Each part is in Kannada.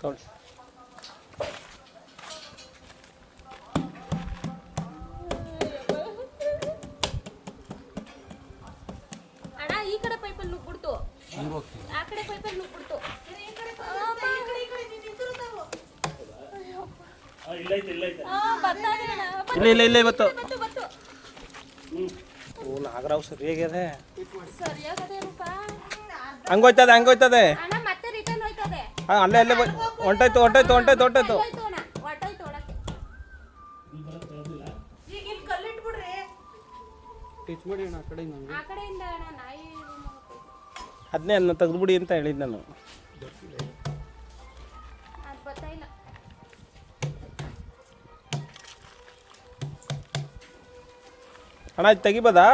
ತೊಗೊಳ್ಳಿ ಅಣ್ಣ ಈ ಕಡೆ ಪೈಪಲ್ಲಿ ನುಗ್ಬಿಡ್ತು ಆ ಕಡೆ ಪೈಪಲ್ಲಿ ನುಗ್ಬಿಡ್ತು ಆ, ಬರ್ತಾ ಇದೆ ಅಣ್ಣ. ಬಂತು, ಇಲ್ಲ ಇಲ್ಲ ಇಲ್ಲ ಇವತ್ತು ಬಂತು ಬಂತು ಓ ನಾಗರಾವ್ ಸರಿಯಾಗಿದೆ ಸರಿಯಾಗದೆ ರೂಪ ಹಂಗೋಯ್ತದೆ ಹಂಗೋಯ್ತದೆ. ಅಣ್ಣ ಮತ್ತೆ ರಿಟರ್ನ್ ಹೋಯ್ತದೆ. ಹಾಂ ಅಲ್ಲೇ ಅಲ್ಲೇ ಹೊಂಟೋಯ್ತು ಹೊಂಟೋಯ್ತು ಹೊಂಟೋಯ್ತು ಹೊಂಟೋಯ್ತು. ಆ. ಅದನ್ನೇ ಅದನ್ನ ತೆಗೆದ್ಬಿಡಿ ಅಂತ ಹೇಳಿದ್ದು ನಾನು. ಅಣ್ಣ ಇದು ತೆಗಿಬೋದಾ?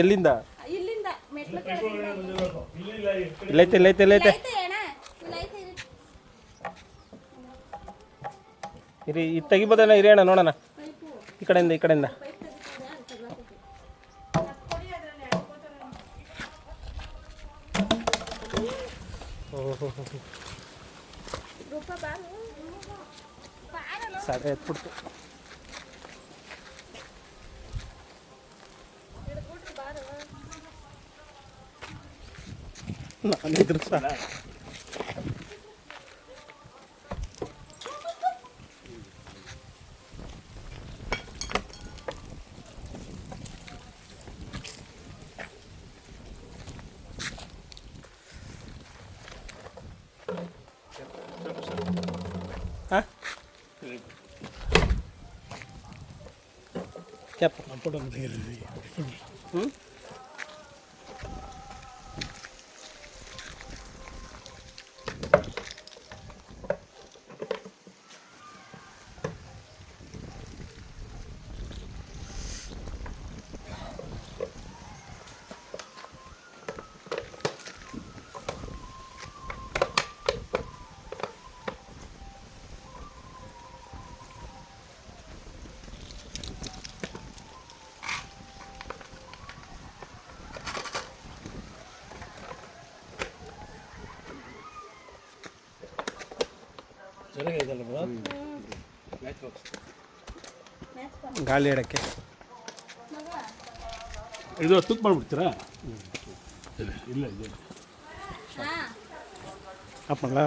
ಎಲ್ಲಿಂದ? ಇಲ್ಲಿಂದ ಮೆಟ್ಲು ಕೆಳಗಿಂದ ಇಲ್ಲೈತೆ ಇಲ್ಲೈತೆ ಇಲ್ಲೈತೆ ಐತೆ ಅಣ್ಣ ಇಲ್ಲೈತೆ ಇರಿ. ಇರಿ ಇದು ತೆಗಿಬೋದಣ್ಣ ಇರಿ ಅಣ್ಣ ನೋಡೋಣ. ಈ ಕಡೆಯಿಂದ ಈ ಕಡೆಯಿಂದ. ಓಹೋ ರೂಪ ಬಾರು. ಬಾರಲ್ಲ. ಸಾಕ ಎತ್ಬಿಡ್ತು. Nakalidro sa lang. Ha? Kaya pa lang po lang nangyari. Hmm? ಗಾಳಿ ಇಡಕ್ಕೆ. ಇದು ತುಕ್ ಮಾಡಿಬಿಡ್ತೀರಾ? ಇಲ್ಲ ಇಲ್ಲ. ಇದೆ ಹ್ಞೂ ಅಪ್ಪಲ್ಲ